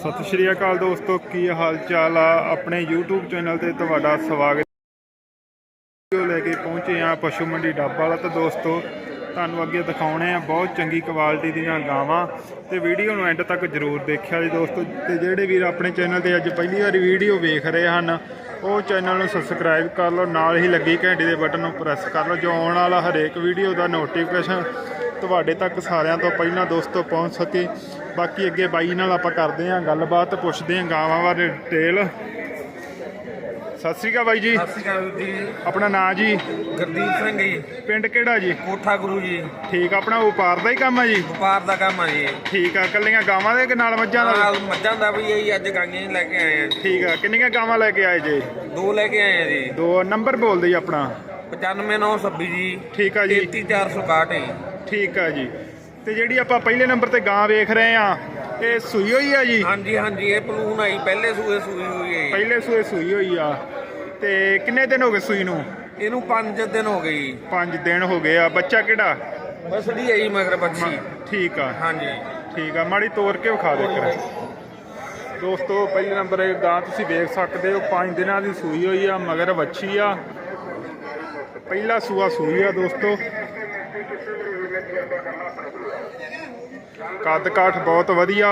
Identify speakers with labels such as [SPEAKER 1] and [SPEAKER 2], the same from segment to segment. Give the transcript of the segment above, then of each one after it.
[SPEAKER 1] ਸਤਿ ਸ਼੍ਰੀ ਅਕਾਲ ਦੋਸਤੋ, ਕੀ ਹਾਲ ਚਾਲ ਆ ਆਪਣੇ YouTube ਚੈਨਲ ਤੇ ਤੁਹਾਡਾ ਸਵਾਗਤ ਵੀਡੀਓ ਲੈ ਕੇ ਪਹੁੰਚੇ ਆ ਪਸ਼ੂ ਮੰਡੀ ਡੱਬ ਵਾਲਾ ਤਾਂ ਦੋਸਤੋ, ਤੁਹਾਨੂੰ ਅੱਗੇ ਦਿਖਾਉਣੇ ਆ ਬਹੁਤ ਚੰਗੀ ਕੁਆਲਿਟੀ ਦੀਆਂ ਗਾਵਾਂ ਤੇ ਵੀਡੀਓ ਨੂੰ ਐਂਡ ਤੱਕ ਜਰੂਰ ਦੇਖਿਆ ਜੀ ਦੋਸਤੋ। ਤੇ ਜਿਹੜੇ ਵੀਰ ਆਪਣੇ ਚੈਨਲ ਤੇ ਅੱਜ ਪਹਿਲੀ ਵਾਰੀ ਵੀਡੀਓ ਵੇਖ ਰਹੇ ਹਨ, ਉਹ ਚੈਨਲ ਨੂੰ ਸਬਸਕ੍ਰਾਈਬ ਕਰ ਲਓ, ਨਾਲ ਹੀ ਲੱਗੀ ਘੰਟੀ ਦੇ ਬਟਨ ਨੂੰ ਪ੍ਰੈਸ ਕਰ ਲਓ, ਜੋ ਆਉਣ ਵਾਲਾ ਹਰੇਕ ਵੀਡੀਓ ਦਾ ਨੋਟੀਫਿਕੇਸ਼ਨ ਤੁਹਾਡੇ ਤੱਕ ਸਾਰਿਆਂ ਤੋਂ ਪਹਿਲਾਂ ਦੋਸਤੋ ਪਹੁੰਚ ਸਕੇ। ਬਾਕੀ ਅੱਗੇ ਬਾਈ ਨਾਲ ਆਪਾਂ ਕਰਦੇ ਹਾਂ ਗੱਲਬਾਤ ਪੁੱਛਦੇ ਹਾਂ ਗਾਵਾਂ ਬਾਰੇ ਡਿਟੇਲ ਸਤਿ ਸ੍ਰੀ ਅਕਾਲ ਬਾਈ ਜੀ।
[SPEAKER 2] ਸਤਿ ਸ਼੍ਰੀ ਅਕਾਲ ਜੀ।
[SPEAKER 1] ਆਪਣਾ ਨਾਂ ਜੀ?
[SPEAKER 2] ਗੁਰਦੀਪ ਸਿੰਘ ਜੀ।
[SPEAKER 1] ਪਿੰਡ ਕਿਹੜਾ ਜੀ?
[SPEAKER 2] ਕੋਠਾ ਗੁਰੂ ਜੀ।
[SPEAKER 1] ਠੀਕ ਆ, ਆਪਣਾ ਵਪਾਰ ਦਾ ਹੀ ਕੰਮ ਆ ਜੀ?
[SPEAKER 2] ਵਪਾਰ ਦਾ ਕੰਮ ਆ ਜੀ।
[SPEAKER 1] ਠੀਕ ਆ ਕੱਲੀਆਂ ਗਾਵਾਂ ਦੇ ਕਿ ਨਾਲ ਮੱਝਾਂ ਦਾ?
[SPEAKER 2] ਨਾਲ ਮੱਝਾਂ ਦਾ ਵੀ ਇਹ ਅੱਜ ਗਾਈਆਂ ਹੀ ਲੈ ਕੇ ਆਏ ਆ ਜੀ।
[SPEAKER 1] ਠੀਕ ਆ ਕਿੰਨੀਆਂ ਗਾਵਾਂ ਲੈ ਕੇ ਆਏ ਜੀ?
[SPEAKER 2] ਦੋ ਲੈ ਕੇ ਆਏ ਆ ਜੀ।
[SPEAKER 1] ਦੋ ਨੰਬਰ ਬੋਲਦੇ ਜੀ ਆਪਣਾ।
[SPEAKER 2] 95926 ਜੀ।
[SPEAKER 1] ਠੀਕ ਆ ਜੀ।
[SPEAKER 2] 33461 ਜੀ।
[SPEAKER 1] ਠੀਕ ਆ ਜੀ। ਤੇ ਜਿਹੜੀ ਆਪਾਂ ਪਹਿਲੇ ਨੰਬਰ ਤੇ ਗਾਂ ਵੇਖ ਰਹੇ ਆ ਇਹ ਸੂਈ ਹੋਈ ਆ ਜੀ?
[SPEAKER 2] ਹਾਂਜੀ ਹਾਂਜੀ ਇਹ ਪਲੂਨ ਆਈ ਪਹਿਲੇ ਸੂਏ ਸੂਈ ਹੋਈ ਹੈ ਜੀ।
[SPEAKER 1] ਪਹਿਲੇ ਸੂਏ ਸੂਈ ਹੋਈ ਆ। ਤੇ ਕਿੰਨੇ ਦਿਨ ਹੋ ਗਏ ਸੂਈ ਨੂੰ?
[SPEAKER 2] ਇਹਨੂੰ 5 ਦਿਨ ਹੋ ਗਏ ਜੀ।
[SPEAKER 1] 5 ਦਿਨ ਹੋ ਗਏ ਆ। ਬੱਚਾ ਕਿਹੜਾ?
[SPEAKER 2] ਬਸੜੀ ਆਈ ਮਗਰ ਬੱਚੀ।
[SPEAKER 1] ਠੀਕ ਆ।
[SPEAKER 2] ਹਾਂਜੀ।
[SPEAKER 1] ਠੀਕ ਆ। ਮਾੜੀ ਤੋੜ ਕੇ ਵਿਖਾ ਦੇ ਕਰ ਦੋਸਤੋ ਪਹਿਲੇ ਨੰਬਰ ਇਹ ਗਾਂ ਤੁਸੀਂ ਵੇਖ ਸਕਦੇ ਹੋ। 5 ਦਿਨਾਂ ਦੀ ਸੂਈ ਹੋਈ ਆ ਮਗਰ ਵੱਛੀ ਆ। ਪਹਿਲਾ ਸੂਆ ਸੂਈ ਆ ਦੋਸਤੋ। ਕੱਦ ਕਾਠ ਬਹੁਤ ਵਧੀਆ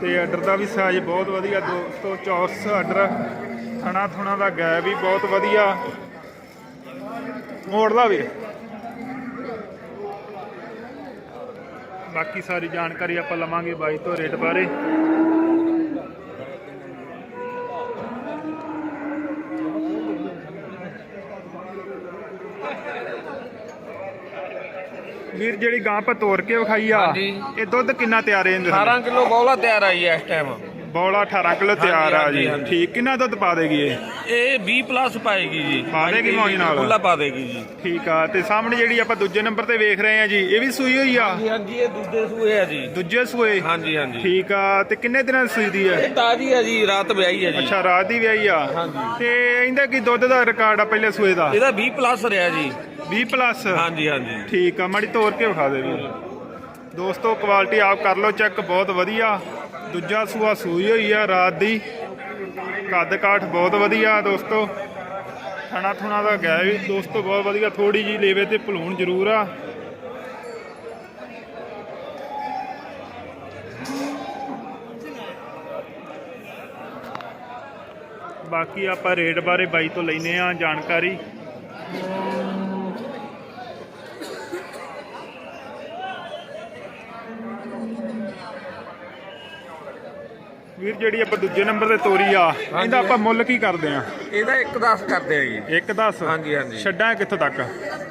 [SPEAKER 1] ਤੇ ਆਰਡਰ ਦਾ ਵੀ ਸਾਈਜ਼ ਬਹੁਤ ਵਧੀਆ, ਦੋਸਤੋ ਚੌਰਸ ਆਰਡਰ ਥਣਾ ਥੁਣਾ ਦਾ ਗੈ ਵੀ ਬਹੁਤ ਵਧੀਆ। ਮੋੜ ਲਾ ਵੀ ਬਾਕੀ ਸਾਰੀ ਜਾਣਕਾਰੀ ਆਪਾਂ ਲਵਾਂਗੇ ਬਾਈ ਤੋਂ ਰੇਟ ਬਾਰੇ। ਵੀਰ ਜਿਹੜੀ ਗਾਂ ਆਪਾਂ ਤੋੜ ਕੇ ਵਿਖਾਈ ਆ
[SPEAKER 2] ਹਾਂਜੀ।
[SPEAKER 1] ਇਹ ਦੁੱਧ ਕਿੰਨਾ ਤਿਆਰ ਹੈ ਇਹਦੇ
[SPEAKER 2] 18 ਕਿਲੋ ਬੌਲਾ ਤਿਆਰ ਆਈ ਹੈ ਇਸ ਟਾਈਮ
[SPEAKER 1] ਬੌਲਾ 18 ਕਿਲੋ ਤਿਆਰ ਆ
[SPEAKER 2] ਹਾਂਜੀ,
[SPEAKER 1] ਜੀ।
[SPEAKER 2] ਹਾਂਜੀ।
[SPEAKER 1] ਠੀਕ ਕਿੰਨਾ ਦੁੱਧ ਪਾ ਦੇਗੀ ਇਹ?
[SPEAKER 2] ਇਹ 20 ਪਲੱਸ ਪਾਏਗੀ ਜੀ।
[SPEAKER 1] ਪਾ ਦੇਗੀ ਮੌਜ ਨਾਲ?
[SPEAKER 2] ਖੁੱਲਾ ਪਾ ਦੇਗੀ ਜੀ।
[SPEAKER 1] ਠੀਕ ਆ ਤੇ ਸਾਹਮਣੇ ਜਿਹੜੀ ਆਪਾਂ ਦੂਜੇ ਨੰਬਰ ਤੇ ਵੇਖ ਰਹੇ ਆ ਜੀ ਇਹ ਵੀ ਸੂਈ ਹੋਈ ਆ?
[SPEAKER 2] ਹਾਂਜੀ ਹਾਂਜੀ ਇਹ ਦੂਜੇ ਸੂਏ ਆ ਜੀ।
[SPEAKER 1] ਦੂਜੇ ਸੂਏ?
[SPEAKER 2] ਹਾਂਜੀ ਹਾਂਜੀ।
[SPEAKER 1] ਠੀਕ ਆ ਤੇ ਕਿੰਨੇ ਦਿਨਾਂ ਦੀ ਸੂਈ ਦੀ ਹੈ
[SPEAKER 2] ਇਹ ਤਾਜੀ ਆ ਜੀ ਰਾਤ ਵਿਆਹੀ ਆ ਜੀ।
[SPEAKER 1] ਅੱਛਾ ਰਾਤ ਦੀ ਵਿਆਹੀ ਆ।
[SPEAKER 2] ਹਾਂਜੀ।
[SPEAKER 1] ਤੇ ਇਹਦਾ ਕੀ ਦੁੱਧ ਦਾ ਰਿਕਾਰਡ ਆ ਪਹਿਲੇ ਸੂਏ ਦਾ?
[SPEAKER 2] ਇਹਦਾ 20 ਪਲੱਸ ਰਿਹਾ ਜੀ।
[SPEAKER 1] 20 ਪਲੱਸ
[SPEAKER 2] ਹਾਂਜੀ ਹਾਂਜੀ।
[SPEAKER 1] ਠੀਕ ਆ ਮਾੜੀ ਤੋੜ ਕੇ ਵਿਖਾ ਦੇ ਵੀ ਦੋਸਤੋ ਕੁਆਲਿਟੀ ਆਪ ਕਰ ਲਓ ਚੈੱਕ ਬਹੁਤ ਵਧੀਆ। ਦੂਜਾ ਸੂਆ ਸੂਈ ਹੋਈ ਆ ਰਾਤ ਦੀ। ਕੱਦ ਕਾਠ ਬਹੁਤ ਵਧੀਆ ਦੋਸਤੋ। ਥਣਾ ਥੁਣਾ ਦਾ ਗਿਆ ਵੀ ਦੋਸਤੋ ਬਹੁਤ ਵਧੀਆ। ਥੋੜੀ ਜੀ ਲੇਵੇ ਤੇ ਭਲੂਣ ਜ਼ਰੂਰ ਆ। ਬਾਕੀ ਆਪਾਂ ਰੇਟ ਬਾਰੇ ਬਾਈ ਤੋਂ ਲੈਨੇ ਆ ਜਾਣਕਾਰੀ। ਵੀਰ ਜਿਹੜੀ ਆਪਾਂ ਦੂਜੇ ਨੰਬਰ ਤੇ ਤੋਰੀ ਆ ਇਹਦਾ ਆਪਾਂ ਮੁੱਲ ਕੀ ਕਰਦੇ ਆ?
[SPEAKER 2] ਇਹਦਾ 1.10 ਕਰਦੇ ਆ ਜੀ।
[SPEAKER 1] ਇੱਕ 10
[SPEAKER 2] ਹਾਂਜੀ ਹਾਂਜੀ।
[SPEAKER 1] ਛੱਡਾਂ ਕਿੱਥੋਂ ਤੱਕ?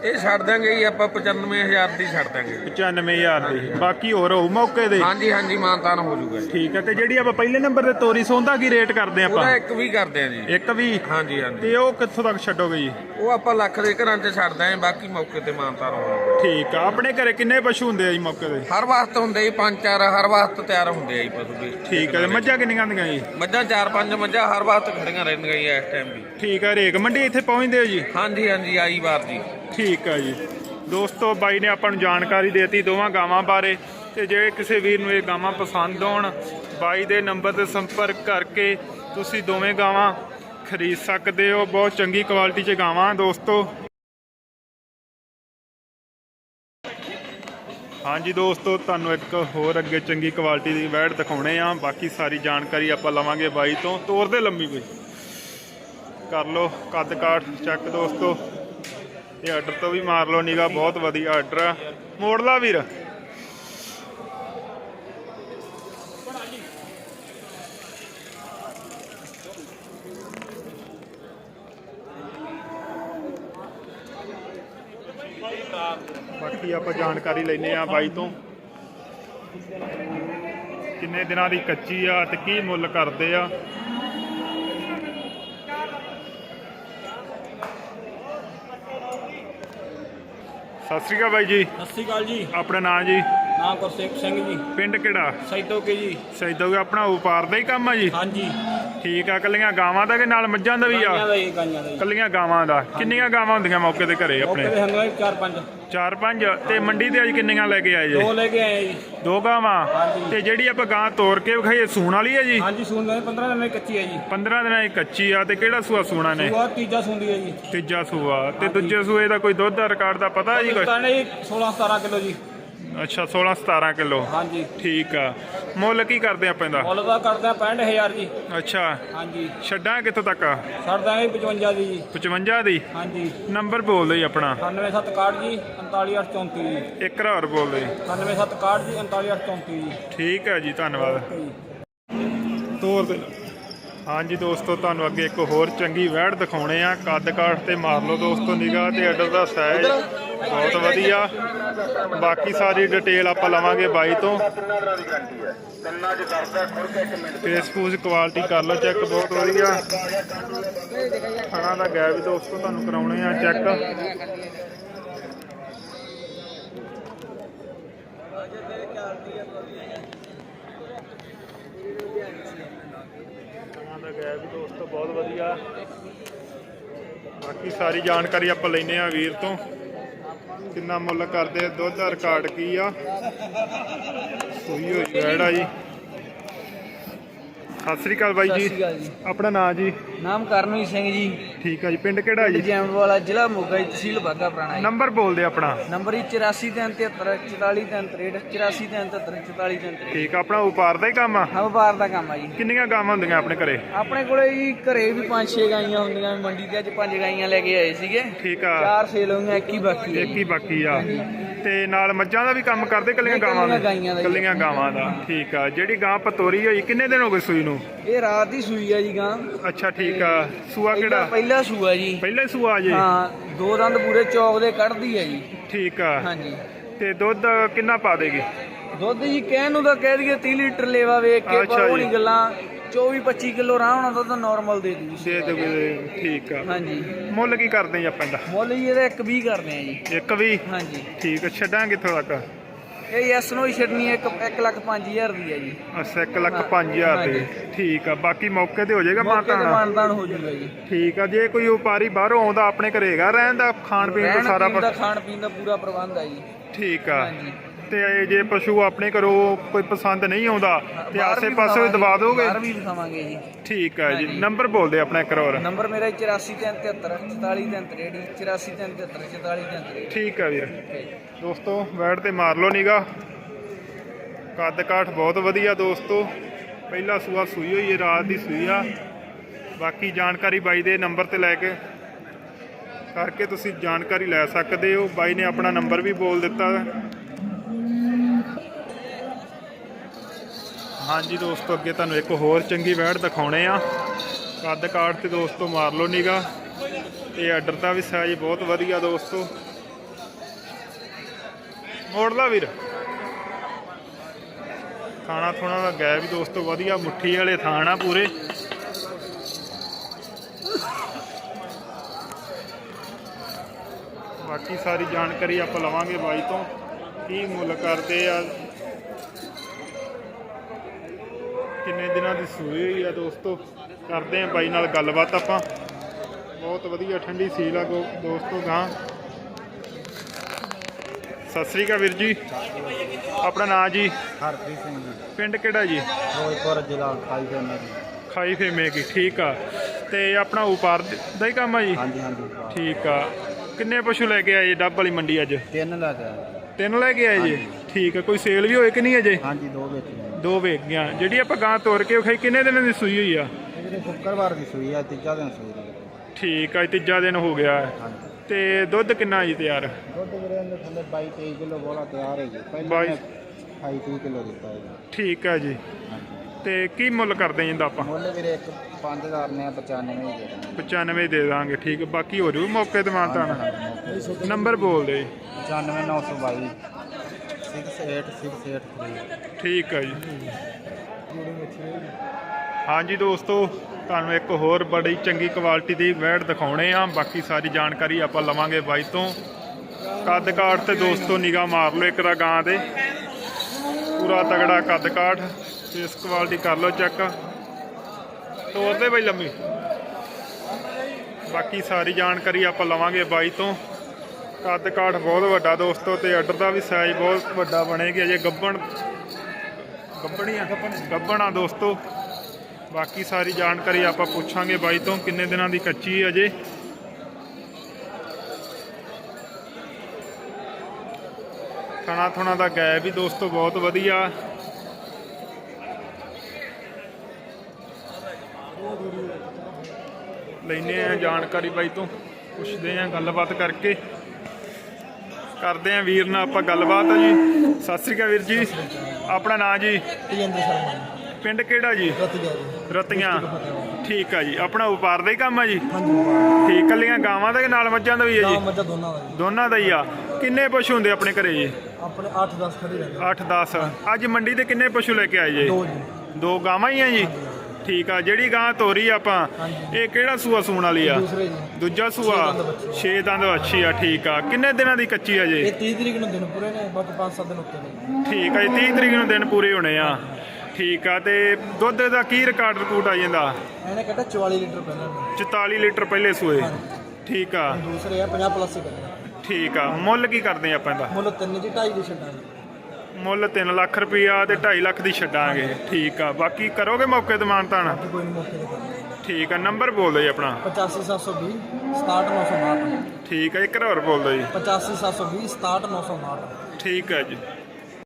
[SPEAKER 2] ਇਹ ਛੱਡ ਦਾਂਗੇ ਜੀ ਆਪਾਂ 95000 ਦੀ ਛੱਡ ਦਾਂਗੇ
[SPEAKER 1] 95000 ਦੀ। ਬਾਕੀ ਹੋਰ ਹੋਊ ਮੌਕੇ ਦੇ।
[SPEAKER 2] ਹਾਂਜੀ ਹਾਂਜੀ ਮਾਨਤਾਨ ਹੋ ਜਾਊਗਾ ਜੀ।
[SPEAKER 1] ਠੀਕ ਹੈ ਤੇ ਜਿਹੜੀ ਆਪਾਂ ਪਹਿਲੇ ਨੰਬਰ ਤੇ ਤੋਰੀ ਸੌਂਦਾ ਕੀ ਰੇਟ ਕਰਦੇ ਆਪਾਂ?
[SPEAKER 2] ਉਹਦਾ ਇੱਕ ਵੀ ਕਰਦੇ ਆ ਜੀ।
[SPEAKER 1] ਇੱਕ ਵੀ
[SPEAKER 2] ਹਾਂਜੀ ਹਾਂਜੀ।
[SPEAKER 1] ਤੇ ਉਹ ਕਿੱਥੋਂ ਤੱਕ ਛੱਡੋਗੇ ਜੀ?
[SPEAKER 2] ਉਹ ਆਪਾਂ ਲੱਖ ਦੇ ਘਰਾਂ 'ਚ ਛੱਡ ਦਾਂਗੇ ਬਾਕੀ ਮੌਕੇ ਤੇ ਮਾਨਤਾਨ ਹੋ ਜਾਊਗਾ
[SPEAKER 1] ਠੀਕ ਆ ਆਪਣੇ ਘਰੇ ਕਿੰਨੇ ਪਸ਼ੂ ਹੁੰਦੇ ਆ ਜੀ ਮੌਕੇ ਤੇ
[SPEAKER 2] ਹਰ ਵਾਸਤੇ ਹੁੰਦੇ ਜੀ ਪੰਜ ਚਾਰ ਹਰ ਵਾਸਤੇ ਤਿਆਰ ਹੁੰਦੇ ਆ ਜੀ ਪਸ਼ੂ ਵੀ।
[SPEAKER 1] ਠੀਕ ਹੈ ਮੱਝਾਂ ਕਿੰਨੀਆਂ ਹੁੰਦੀਆਂ ਜੀ?
[SPEAKER 2] ਮੱਝਾਂ ਚਾਰ ਪੰਜ ਮੱਝਾਂ ਹਰ ਵਾਸਤੇ ਖੜੀਆਂ ਰਹਿੰਦੀਆਂ ਜੀ ਇਸ ਟਾਈਮ ਵੀ।
[SPEAKER 1] ਠੀਕ ਹੈ ਰੇਕ ਮੰਡੀ ਇੱਥੇ ਪਹੁੰਚਦੇ ਹੋ ਜੀ?
[SPEAKER 2] ਹਾਂਜੀ ਹਾਂਜੀ ਆਈ ਵਾਰ ਜੀ।
[SPEAKER 1] ਠੀਕ ਆ ਜੀ। ਦੋਸਤੋ, ਬਾਈ ਨੇ ਆਪਾਂ ਨੂੰ ਜਾਣਕਾਰੀ ਦੇਤੀ ਦੋਵਾਂ ਗਾਵਾਂ ਬਾਰੇ। ਤੇ ਜੇ ਕਿਸੇ ਵੀਰ ਨੂੰ ਇਹ ਗਾਵਾਂ ਪਸੰਦ ਹੋਣ, ਬਾਈ ਦੇ ਨੰਬਰ ਤੇ ਸੰਪਰਕ ਕਰਕੇ ਤੁਸੀਂ ਦੋਵੇਂ ਗਾਵਾਂ ਖਰੀਦ ਸਕਦੇ ਹੋ। ਬਹੁਤ ਚੰਗੀ ਕੁਆਲਿਟੀ 'ਚ ਗਾਵਾਂ, ਦੋਸਤੋ। ਹਾਂਜੀ ਦੋਸਤੋ, ਤੁਹਾਨੂੰ ਇੱਕ ਹੋਰ ਅੱਗੇ ਚੰਗੀ ਕੁਆਲਿਟੀ ਦੀ ਵੈੜ ਦਿਖਾਉਣੇ ਆ। ਬਾਕੀ ਸਾਰੀ ਜਾਣਕਾਰੀ ਆਪਾਂ ਲਵਾਂਗੇ ਬਾਈ ਤੋਂ। ਤੋਰ ਦੇ ਲੰਮੀ ਕੋਈ ਕਰ ਲਓ, ਕੱਦ ਕਾਠ ਚੈੱਕ ਦੋਸਤੋ। ਇਹ ਆਰਡਰ ਤੋਂ ਵੀ ਮਾਰ ਲਓ ਨਿਗਾ ਬਹੁਤ ਵਧੀਆ ਆਰਡਰ ਆ। ਮੋੜ ਲਾ ਵੀਰ। ਬਾਕੀ ਆਪਾਂ ਜਾਣਕਾਰੀ ਲੈਨੇ ਆ ਬਾਈ ਤੋਂ। ਕਿੰਨੇ ਦਿਨਾਂ ਦੀ ਕੱਚੀ ਆ ਤੇ ਕੀ ਮੁੱਲ ਕਰਦੇ ਆ। ਸਤਿ ਸ਼੍ਰੀ ਅਕਾਲ ਬਾਈ ਜੀ।
[SPEAKER 3] ਸਤਿ ਸ਼੍ਰੀ ਅਕਾਲ ਜੀ।
[SPEAKER 1] ਆਪਣਾ ਨਾਮ ਜੀ?
[SPEAKER 3] ਨਾਮ ਗੁਰਸੇਖ ਸਿੰਘ ਜੀ।
[SPEAKER 1] ਪਿੰਡ ਕਿਹੜਾ?
[SPEAKER 3] ਸੈਦੋ ਕੇ ਜੀ।
[SPEAKER 1] ਸੈਦੋ ਆਪਣਾ ਵਪਾਰ ਦਾ ਹੀ ਕੰਮ ਆ ਜੀ?
[SPEAKER 3] ਹਾਂਜੀ।
[SPEAKER 1] ਠੀਕ ਆ ਕੱਲੀਆਂ ਗਾਵਾਂ ਦਾ ਕਿ ਨਾਲ ਮੱਝਾਂ ਦਾ ਵੀ
[SPEAKER 3] ਗਾਈਆਂ
[SPEAKER 1] ਆ
[SPEAKER 3] ਦਾ ਗਾਈਆਂ ਦਾ
[SPEAKER 1] ਕੱਲੀਆਂ ਗਾਵਾਂ ਦਾ। ਕਿੰਨੀਆਂ ਗਾਵਾਂ ਹੁੰਦੀਆਂ ਮੌਕੇ ਤੇ ਘਰੇ ਆਪਣੇ?
[SPEAKER 3] ਤੇ ਹੰਗਾ ਚਾਰ ਪੰਜ।
[SPEAKER 1] ਚਾਰ ਪੰਜ। ਤੇ ਮੰਡੀ ਤੇ ਅੱਜ ਕਿੰਨੀਆਂ ਲੈ ਕੇ ਆਏ
[SPEAKER 3] ਦੋ
[SPEAKER 1] ਜੀ
[SPEAKER 3] ਲੈ ਕੇ ਆਏ ਜੀ।
[SPEAKER 1] ਦੋ ਗਾਵਾਂ?
[SPEAKER 3] ਹਾਂਜੀ।
[SPEAKER 1] ਤੇ ਜਿਹੜੀ ਆਪਾਂ ਗਾਂ ਤੋੜ ਕੇ ਵਿਖਾਈਏ ਸੂਣ ਵਾਲੀ ਹੈ ਜੀ?
[SPEAKER 3] ਹਾਂਜੀ ਸੂਣ ਦੇ 15 ਦਿਨ ਦੀ ਕੱਚੀ ਹੈ ਜੀ।
[SPEAKER 1] 15 ਦਿਨਾਂ ਦੀ ਕੱਚੀ ਆ ਤੇ ਕਿਹੜਾ ਸੂਆ ਸੂਣਾ ਨੇ?
[SPEAKER 3] ਉਹ ਤੀਜਾ ਸੂੰਦੀ ਹੈ ਜੀ।
[SPEAKER 1] ਤੀਜਾ ਸੂਆ। ਤੇ ਦੂਜੇ ਸੂਏ ਦਾ ਕੋਈ ਦੁੱਧ ਦਾ ਰਿਕਾਰਡ ਦਾ ਪਤਾ ਜੀ ਕੋਈ
[SPEAKER 3] ਤਾਣੇ ਜੀ 16 17 ਕਿਲੋ ਜੀ।
[SPEAKER 1] ਅੱਛਾ 16 17 ਕਿਲੋ।
[SPEAKER 3] ਹਾਂਜੀ।
[SPEAKER 1] ਠੀਕ ਆ। ਮੁੱਲ ਕੀ ਕਰਦੇ ਆਪਾਂ ਇਹਦਾ?
[SPEAKER 3] ਮੁੱਲ ਦਾ ਕਰਦੇ ਆ 65000 ਜੀ।
[SPEAKER 1] ਅੱਛਾ।
[SPEAKER 3] ਹਾਂਜੀ।
[SPEAKER 1] ਛੱਡਾਂ ਕਿੱਥੋਂ ਤੱਕ
[SPEAKER 3] ਛੱਡ ਦਾਂਗੇ 55 ਦੀ ਜੀ।
[SPEAKER 1] 55 ਦੀ?
[SPEAKER 3] ਹਾਂਜੀ।
[SPEAKER 1] ਨੰਬਰ ਬੋਲ ਦਿਓ ਜੀ ਆਪਣਾ।
[SPEAKER 3] 9761 ਜੀ 39834 ਜੀ।
[SPEAKER 1] ਇੱਕ ਹੋਰ ਬੋਲ ਦਿਓ ਜੀ।
[SPEAKER 3] 9761 ਜੀ 39834 ਜੀ।
[SPEAKER 1] ਠੀਕ ਹੈ ਜੀ ਧੰਨਵਾਦ। ਤੋਰ ਦੇ। ਹਾਂਜੀ ਦੋਸਤੋ, ਤੁਹਾਨੂੰ ਅੱਗੇ ਇੱਕ ਹੋਰ ਚੰਗੀ ਵਹਿੜ ਦਿਖਾਉਣੇ ਆ। ਕੱਦ ਕਾਠ ਤੇ ਮਾਰ ਲਓ ਦੋਸਤੋ, ਨਿਗਾਹ ਤੇ ਅੱਡਰ ਦਾ ਸਾਈਜ਼ ਬਹੁਤ ਵਧੀਆ। ਬਾਕੀ ਸਾਰੀ ਡਿਟੇਲ ਆਪਾਂ ਲਵਾਂਗੇ ਬਾਈ ਤੋਂ। ਫੇਸ ਫੂਸ ਕੁਆਲਿਟੀ ਕਰ ਲਓ, ਚੈੱਕ ਬਹੁਤ ਵਧੀਆ। ਖਾਣਾ ਦਾ ਗੈਪ ਵੀ ਦੋਸਤੋ, ਤੁਹਾਨੂੰ ਕਰਾਉਣੇ ਆ ਚੈੱਕ। ਦਾ ਗੈਪ ਵੀ ਦੋਸਤੋ ਬਹੁਤ ਵਧੀਆ। ਬਾਕੀ ਸਾਰੀ ਜਾਣਕਾਰੀ ਆਪਾਂ ਲੈਨੇ ਆ ਵੀਰ ਤੋਂ। ਕਿੰਨਾ ਮੁੱਲ ਕਰਦੇ ਦੁੱਧ ਦਾ ਰਿਕਾਰਡ ਕੀ ਆ? ਸੂਈ ਹੋਈ ਵੈੜਾ ਜੀ। ਸਤਿ ਸ੍ਰੀ ਅਕਾਲ ਬਾਈ ਜੀ। ਆਪਣਾ ਨਾਂ ਜੀ।
[SPEAKER 4] ਨਾਮ ਕਰਨਵੀਰ ਸਿੰਘ ਜੀ।
[SPEAKER 1] ਠੀਕ ਆ ਜੀ ਪਿੰਡ ਕਿਹੜਾ ਜੀ?
[SPEAKER 4] ਜੈਮਲ ਵਾਲਾ ਜ਼ਿਲ੍ਹਾ ਮੋਗਾ ਜੀ ਤਹਿਸੀਲ ਬਾਗਾ ਪੁਰਾਣਾ ਜੀ।
[SPEAKER 1] ਨੰਬਰ ਬੋਲਦੇ ਆਪਣਾ।
[SPEAKER 4] ਨੰਬਰ ਹੀ 8473 4463 8473 4463
[SPEAKER 1] ਠੀਕ ਆ ਆਪਣਾ ਵਪਾਰ ਦਾ ਹੀ ਕੰਮ ਆ?
[SPEAKER 4] ਹਾਂ ਵਪਾਰ ਦਾ ਕੰਮ ਆ ਜੀ।
[SPEAKER 1] ਕਿੰਨੀਆਂ ਗਾਵਾਂ ਹੁੰਦੀਆਂ ਆਪਣੇ ਘਰੇ?
[SPEAKER 4] ਆਪਣੇ ਕੋਲੇ ਜੀ ਘਰੇ ਵੀ 5-6 ਗਾਈਆਂ ਹੁੰਦੀਆਂ ਮੰਡੀ ਤੇ ਅੱਜ 5 ਗਾਈਆਂ ਲੈ ਕੇ ਆਏ ਸੀਗੇ।
[SPEAKER 1] ਠੀਕ ਆ।
[SPEAKER 4] ਚਾਰ ਸੇਲ ਹੋਈਆਂ ਇੱਕ ਹੀ ਬਾਕੀ
[SPEAKER 1] ਇੱਕ ਹੀ ਬਾਕੀ ਆ। ਤੇ ਨਾਲ ਮੱਝਾਂ ਦਾ ਵੀ ਕੰਮ ਕਰਦੇ ਕੱਲੀਆਂ ਗਾਵਾਂ ਦਾ। ਕੱਲੀਆਂ ਗਾਵਾਂ ਦਾ। ਠੀਕ ਆ। ਜਿਹੜੀ ਗਾਂ ਪਤੋਰੀ ਹੋਈ ਕਿੰਨੇ ਦਿਨ ਹੋ ਗਏ ਸੂਈ ਨੂੰ?
[SPEAKER 4] ਇਹ ਰਾਤ ਦੀ ਸੂਈ ਆ ਜੀ ਗਾਂ।
[SPEAKER 1] ਅੱਛਾ ਠੀਕ ਆ। ਸੂਆ ਕਿਹੜਾ?
[SPEAKER 4] ਪਹਿਲਾ ਸੂਆ ਜੀ।
[SPEAKER 1] ਪਹਿਲਾ ਹੀ ਸੂਆ ਜੀ?
[SPEAKER 4] ਹਾਂ ਦੋ ਦੰਦ ਪੂਰੇ ਚੌਕ ਦੇ ਕੱਢਦੀ ਹੈ ਜੀ।
[SPEAKER 1] ਠੀਕ ਆ।
[SPEAKER 4] ਹਾਂਜੀ।
[SPEAKER 1] ਤੇ ਦੁੱਧ ਕਿੰਨਾ ਪਾ ਦੇਗੀ?
[SPEAKER 4] ਦੁੱਧ ਜੀ ਕਹਿਣ ਨੂੰ ਤਾਂ ਕਹਿ ਦਈਏ 30 ਲੀਟਰ ਲੇਵਾ ਵੇਖ ਕੇ
[SPEAKER 1] ਅੱਛਾ
[SPEAKER 4] ਪਰ ਉਹ
[SPEAKER 1] ਜੀ।
[SPEAKER 4] ਨਹੀਂ ਗੱਲਾਂ। 24 25 ਕਿਲੋ ਆਰਾਮ ਨਾਲ ਦੁੱਧ ਨਾਰਮਲ ਦੇ ਦੂਗੀ
[SPEAKER 1] ਦੇ ਦੇਗੇ ਠੀਕ ਆ।
[SPEAKER 4] ਹਾਂਜੀ।
[SPEAKER 1] ਮੁੱਲ ਕੀ ਕਰਦੇ ਜੀ ਆਪਾਂ ਇਹਦਾ?
[SPEAKER 4] ਮੁੱਲ ਜੀ ਇਹਦਾ ਇੱਕ 20 ਕਰਦੇ ਆ ਜੀ।
[SPEAKER 1] ਇੱਕ ਵੀ
[SPEAKER 4] ਹਾਂਜੀ।
[SPEAKER 1] ਠੀਕ ਆ ਛੱਡਾਂਗੇ ਥੋੜਾ ਤੱਕ
[SPEAKER 4] ਇਹ ਯੈਸ ਨੂੰ ਹੀ ਛੱਡਣੀ ਹੈ ਇੱਕ 1 ਲੱਖ 5000 ਦੀ ਹੈ ਜੀ।
[SPEAKER 1] ਅੱਛਾ 1 ਲੱਖ 5000 ਦੇ। ਠੀਕ ਆ ਬਾਕੀ ਮੌਕੇ ਤੇ ਹੋ ਜਾਏਗਾ ਮਾਤਾ
[SPEAKER 4] ਮਾਨਦਾਨ ਹੋ ਜੂਗਾ ਜੀ।
[SPEAKER 1] ਠੀਕ ਆ ਜੇ ਕੋਈ ਵਪਾਰੀ ਬਾਹਰੋਂ ਆਉਂਦਾ ਆਪਣੇ ਘਰੇ ਹੈਗਾ ਰਹਿਣ ਦਾ ਖਾਣ ਪੀਣ ਦਾ
[SPEAKER 4] ਰਹਿਣ
[SPEAKER 1] ਸਾਰਾ
[SPEAKER 4] ਦਾ
[SPEAKER 1] ਪ-
[SPEAKER 4] ਖਾਣ ਪੀਣ ਦਾ ਪੂਰਾ ਪ੍ਰਬੰਧ ਹੈ ਜੀ।
[SPEAKER 1] ਠੀਕ ਆ।
[SPEAKER 4] ਹਾਂਜੀ।
[SPEAKER 1] ਤੇ ਜੇ ਪਸ਼ੂ ਆਪਣੇ ਘਰੋਂ ਕੋਈ ਪਸੰਦ ਨਹੀਂ ਆਉਂਦਾ ਤੇ
[SPEAKER 4] ਬਾਹਰ
[SPEAKER 1] ਆਸੇ
[SPEAKER 4] ਵੀ
[SPEAKER 1] ਪਾਸੇ ਵੀ ਦਬਾ ਦੋਗੇ?
[SPEAKER 4] ਬਾਹਰ ਵੀ ਲਿਖਾਵਾਂਗੇ ਜੀ।
[SPEAKER 1] ਠੀਕ ਆ ਜੀ। ਨੰਬਰ ਬੋਲਦੇ ਆਪਣਾ ਇੱਕ ਹੋਰ।
[SPEAKER 4] ਨੰਬਰ ਮੇਰਾ 8473 4433 8473 4433
[SPEAKER 1] ਠੀਕ ਆ ਵੀਰ। ਦੋਸਤੋ ਬੈਠ ਤੇ ਮਾਰ ਲਓ ਨੀਗਾ ਕੱਦ ਕਾਠ ਬਹੁਤ ਵਧੀਆ ਦੋਸਤੋ। ਪਹਿਲਾ ਸੂਆ ਸੂਈ ਹੋਈ ਹੈ ਰਾਤ ਦੀ ਸੂਈ ਆ। ਬਾਕੀ ਜਾਣਕਾਰੀ ਬਾਈ ਦੇ ਨੰਬਰ ਤੇ ਲੈ ਕੇ ਕਰਕੇ ਤੁਸੀਂ ਜਾਣਕਾਰੀ ਲੈ ਸਕਦੇ ਹੋ। ਬਾਈ ਨੇ ਆਪਣਾ ਨੰਬਰ ਵੀ ਬੋਲ ਦਿੱਤਾ। ਹਾਂਜੀ ਦੋਸਤੋ, ਅੱਗੇ ਤੁਹਾਨੂੰ ਇੱਕ ਹੋਰ ਚੰਗੀ ਵੈੜ ਦਿਖਾਉਣੇ ਆ। ਕੱਦ ਕਾਠ ਤੇ ਦੋਸਤੋ, ਮਾਰ ਲਓ ਨੀਗਾ ਇਹ ਆਰਡਰ ਦਾ ਵੀ ਸਾਈਜ਼ ਬਹੁਤ ਵਧੀਆ ਦੋਸਤੋ। ਮੋੜ ਲਾ ਵੀਰ। ਖਾਣਾ ਥੋਣਾ ਦਾ ਗੈ ਵੀ ਦੋਸਤੋ, ਵਧੀਆ ਮੁੱਠੀ ਵਾਲੇ ਥਾਣ ਆ ਪੂਰੇ। ਬਾਕੀ ਸਾਰੀ ਜਾਣਕਾਰੀ ਆਪਾਂ ਲਵਾਂਗੇ ਬਾਈ ਤੋਂ। ਕੀ ਮੁੱਲ ਕਰਦੇ ਆ ਕਿੰਨੇ ਦਿਨਾਂ ਦੀ ਸੂਈ ਹੋਈ ਆ ਦੋਸਤੋ ਕਰਦੇ ਆ ਬਾਈ ਨਾਲ ਗੱਲਬਾਤ ਆਪਾਂ। ਬਹੁਤ ਵਧੀਆ ਠੰਡੀ ਸੀਲ ਆ ਦੋਸਤੋ ਗਾਂ। ਸਤਿ ਸ੍ਰੀ ਅਕਾਲ ਵੀਰ ਜੀ। ਆਪਣਾ ਨਾਂ ਜੀ?
[SPEAKER 3] ਹਰਪ੍ਰੀਤ ਸਿੰਘ ਜੀ।
[SPEAKER 1] ਪਿੰਡ ਕਿਹੜਾ ਜੀ?
[SPEAKER 3] ਫਿਰੋਜ਼ਪੁਰ ਜ਼ਿਲ੍ਹਾ ਖਾਈ ਫੇਮੇ ਜੀ।
[SPEAKER 1] ਖਾਈ ਫੇਮੇ ਕੀ ਠੀਕ ਆ। ਤੇ ਆਪਣਾ ਵਪਾਰ ਦਾ ਹੀ ਕੰਮ ਆ ਜੀ?
[SPEAKER 3] ਹਾਂਜੀ ਹਾਂਜੀ
[SPEAKER 1] ਠੀਕ ਆ। ਕਿੰਨੇ ਪਸ਼ੂ ਲੈ ਕੇ ਆਏ ਜੀ ਡੱਬ ਵਾਲੀ ਮੰਡੀ ਅੱਜ?
[SPEAKER 3] ਤਿੰਨ ਲੱਗ ਗਿਆ
[SPEAKER 1] ਤਿੰਨ ਲੈ ਕੇ ਆਏ ਜੀ? ਠੀਕ ਆ ਕੋਈ ਸੇਲ ਵੀ ਹੋਏ ਕਿ ਨਹੀਂ ਅਜੇ?
[SPEAKER 3] ਹਾਂਜੀ ਦੋ ਵੇਚੀਆਂ ਜੀ।
[SPEAKER 1] ਦੋ ਵੇਖ ਗਿਆ ਜਿਹੜੀ ਆਪਾਂ ਗਾਂ ਤੋਰ ਕੇ ਵਿਖਾਈ ਕਿੰਨੇ ਦਿਨਾਂ ਦੀ ਸੂਈ ਹੋਈ ਆ?
[SPEAKER 3] ਇਹ ਸ਼ੁੱਕਰਵਾਰ ਦੀ ਸੂਈ ਆ ਤੀਜਾ ਦਿਨ ਸੂਈ ਦੀ
[SPEAKER 1] ਠੀਕ ਆ ਤੀਜਾ ਦਿਨ ਹੋ ਗਿਆ।
[SPEAKER 3] ਹੈ।
[SPEAKER 1] ਤੇ ਦੁੱਧ ਕਿੰਨਾ ਜੀ ਤਿਆਰ?
[SPEAKER 3] ਦੁੱਧ ਵੀਰੇ ਇਹਦੇ ਥੱਲੇ 22 23 ਕਿਲੋ ਬੋਲਾ ਤਿਆਰ ਹੈ ਜੀ। ਪਹਿਲਾਂ 22 23 ਕਿਲੋ ਦਿੱਤਾ ਹੈ
[SPEAKER 1] ਠੀਕ ਆ ਜੀ। ਤੇ ਕੀ ਮੁੱਲ ਕਰਦੇ ਜੀ ਆਪਾਂ?
[SPEAKER 3] ਮੁੱਲ ਵੀਰੇ ਇੱਕ 5000 ਨੇ 95 ਦੇ ਦਾਂਗੇ।
[SPEAKER 1] 95 ਦੇ ਦਾਂਗੇ ਠੀਕ ਬਾਕੀ ਹੋ ਜੂ ਮੌਕੇ ਤੇ ਮਾਨਤਾ ਨੰਬਰ ਬੋਲ ਦੇ
[SPEAKER 3] 99922 68683
[SPEAKER 1] ਠੀਕ ਆ ਜੀ। ਹਾਂਜੀ ਦੋਸਤੋ ਤੁਹਾਨੂੰ ਇੱਕ ਹੋਰ ਬੜੀ ਚੰਗੀ ਕੁਆਲਿਟੀ ਦੀ ਵੈੜ ਦਿਖਾਉਣੇ ਆ। ਬਾਕੀ ਸਾਰੀ ਜਾਣਕਾਰੀ ਆਪਾਂ ਲਵਾਂਗੇ ਬਾਈ ਤੋਂ। ਕੱਦ ਕਾਠ ਤੇ ਦੋਸਤੋ ਨਿਗਾਹ ਮਾਰ ਲਓ ਇੱਕ ਦਾ ਗਾਂ ਦੇ। ਪੂਰਾ ਤਗੜਾ ਕੱਦ ਕਾਠ। ਫੇਸ ਕੁਆਲਿਟੀ ਕਰ ਲਓ ਚੈੱਕ ਤੋਰ ਦੇ ਬਈ ਲੰਮੀ। ਬਾਕੀ ਸਾਰੀ ਜਾਣਕਾਰੀ ਆਪਾਂ ਲਵਾਂਗੇ ਬਾਈ ਤੋਂ। ਕੱਦ ਕਾਠ ਬਹੁਤ ਵੱਡਾ ਦੋਸਤੋ ਤੇ ਆਰਡਰ ਦਾ ਵੀ ਸਾਈਜ਼ ਬਹੁਤ ਵੱਡਾ ਬਣੇਗਾ ਜੇ ਗੱਬਣ ਗੱਬਣੀ ਆ ਗੱਬਣ ਆ ਦੋਸਤੋ। ਬਾਕੀ ਸਾਰੀ ਜਾਣਕਾਰੀ ਆਪਾਂ ਪੁੱਛਾਂਗੇ ਬਾਈ ਤੋਂ, ਕਿੰਨੇ ਦਿਨਾਂ ਦੀ ਕੱਚੀ ਹੈ ਅਜੇ ਥਣਾ ਥਣਾ ਦਾ ਗੈਪ ਵੀ ਦੋਸਤੋ, ਬਹੁਤ ਵਧੀਆ। ਲੈਨੇ ਆ ਜਾਣਕਾਰੀ ਬਾਈ ਤੋਂ, ਪੁੱਛਦੇ ਆ ਗੱਲਬਾਤ ਕਰਕੇ। ਕਰਦੇ ਆ ਵੀਰ ਨਾਲ ਆਪਾਂ ਗੱਲਬਾਤ ਜੀ। ਸਤਿ ਸ੍ਰੀ ਅਕਾਲ ਵੀਰ ਜੀ। ਆਪਣਾ ਨਾਂ ਜੀ?
[SPEAKER 5] ਤੇਜਿੰਦਰ ਸ਼ਰਮਾ
[SPEAKER 1] ਪਿੰਡ ਕਿਹੜਾ ਜੀ?
[SPEAKER 5] ਰਤੀਆ
[SPEAKER 1] ਠੀਕ ਆ ਜੀ। ਆਪਣਾ ਵਪਾਰ ਦਾ ਹੀ ਕੰਮ ਆ ਜੀ? ਠੀਕ ਕੱਲੀਆਂ ਗਾਵਾਂ ਦਾ ਕਿ ਨਾਲ ਮੱਝਾਂ ਦਾ ਵੀ ਹੈ ਜੀ?
[SPEAKER 5] ਦੋਨਾਂ ਦਾ
[SPEAKER 1] ਦਾ ਹੀ ਆ। ਕਿੰਨੇ ਪਸ਼ੂ ਹੁੰਦੇ ਆਪਣੇ ਘਰੇ ਜੀ?
[SPEAKER 5] ਆਪਣੇ 8-10 ਖੜੇ ਰਹਿੰਦੇ।
[SPEAKER 1] 8 10 ਅੱਜ ਮੰਡੀ ਤੇ ਕਿੰਨੇ ਪਸ਼ੂ ਲੈ ਕੇ ਆਏ ਜੀ?
[SPEAKER 5] ਦੋ ਜੀ।
[SPEAKER 1] ਦੋ ਗਾਵਾਂ ਹੀ ਆ ਜੀ? ਠੀਕ ਆ ਜਿਹੜੀ ਗਾਂ ਤੋਰੀ ਆਪਾਂ ਇਹ ਕਿਹੜਾ ਸੂਆ ਸੂਣ ਵਾਲੀ ਆ?
[SPEAKER 5] ਦੂਸਰੇ ਜੀ।
[SPEAKER 1] ਦੂਜਾ ਸੂਆ?
[SPEAKER 5] ਦੰਦ ਬੱਚੀ।
[SPEAKER 1] 6 ਦੰਦ ਵੱਛੀ ਆ ਠੀਕ ਆ। ਕਿੰਨੇ ਦਿਨਾਂ ਦੀ ਕੱਚੀ ਆ
[SPEAKER 5] ਇਹ
[SPEAKER 1] ਜੀ
[SPEAKER 5] 30 ਤਰੀਕ ਨੂੰ ਦਿਨ ਪੂਰੇ ਨੇ ਬਾਕੀ 5-7 ਦਿਨ ਉੱਤੇ ਨੇ।
[SPEAKER 1] ਠੀਕ ਆ ਜੀ 30 ਤਰੀਕ ਨੂੰ ਦਿਨ ਪੂਰੇ ਹੋਣੇ ਆ। ਠੀਕ ਆ ਤੇ ਦੁੱਧ ਦਾ ਕੀ ਰਿਕਾਰਡ ਰਿਕੂਟ ਆ ਜਾਂਦਾ
[SPEAKER 5] ਇਹਨੇ ਕੱਟਾ 44 ਲੀਟਰ ਪਹਿਲਾਂ। ਨੇ
[SPEAKER 1] 44 ਲੀਟਰ ਪਹਿਲੇ ਸੂਏ। ਠੀਕ ਆ।
[SPEAKER 5] ਦੂਸਰੇ ਆ 50 ਪਲੱਸ ਹੀ
[SPEAKER 1] ਠੀਕ ਆ ਮੁੱਲ ਕੀ ਕਰਦੇ ਆਪਾਂ ਇਹਦਾ?
[SPEAKER 5] ਮੁੱਲ 3 ਦੀ 2.5 ਦੀ ਛੱਡਾਂਗੇ।
[SPEAKER 1] ਮੁੱਲ 3 ਲੱਖ ਰੁਪਈਆ ਤੇ 2.5 ਲੱਖ ਦੀ ਛੱਡਾਂਗੇ। ਠੀਕ ਆ। ਬਾਕੀ ਕਰੋਗੇ ਮੌਕੇ ਤੇ ਮਾਨਤਾਨ
[SPEAKER 5] ਬਾਕੀ ਕੋਈ ਨਹੀਂ ਮੌਕੇ ਤੇ
[SPEAKER 1] ਠੀਕ ਆ। ਨੰਬਰ ਬੋਲ ਦਿਓ ਜੀ ਆਪਣਾ।
[SPEAKER 5] 85720 67962
[SPEAKER 1] ਠੀਕ ਆ। ਇੱਕ ਹੋਰ ਬੋਲ ਦਿਓ ਜੀ।
[SPEAKER 5] 85720 67962
[SPEAKER 1] ਠੀਕ ਆ ਜੀ।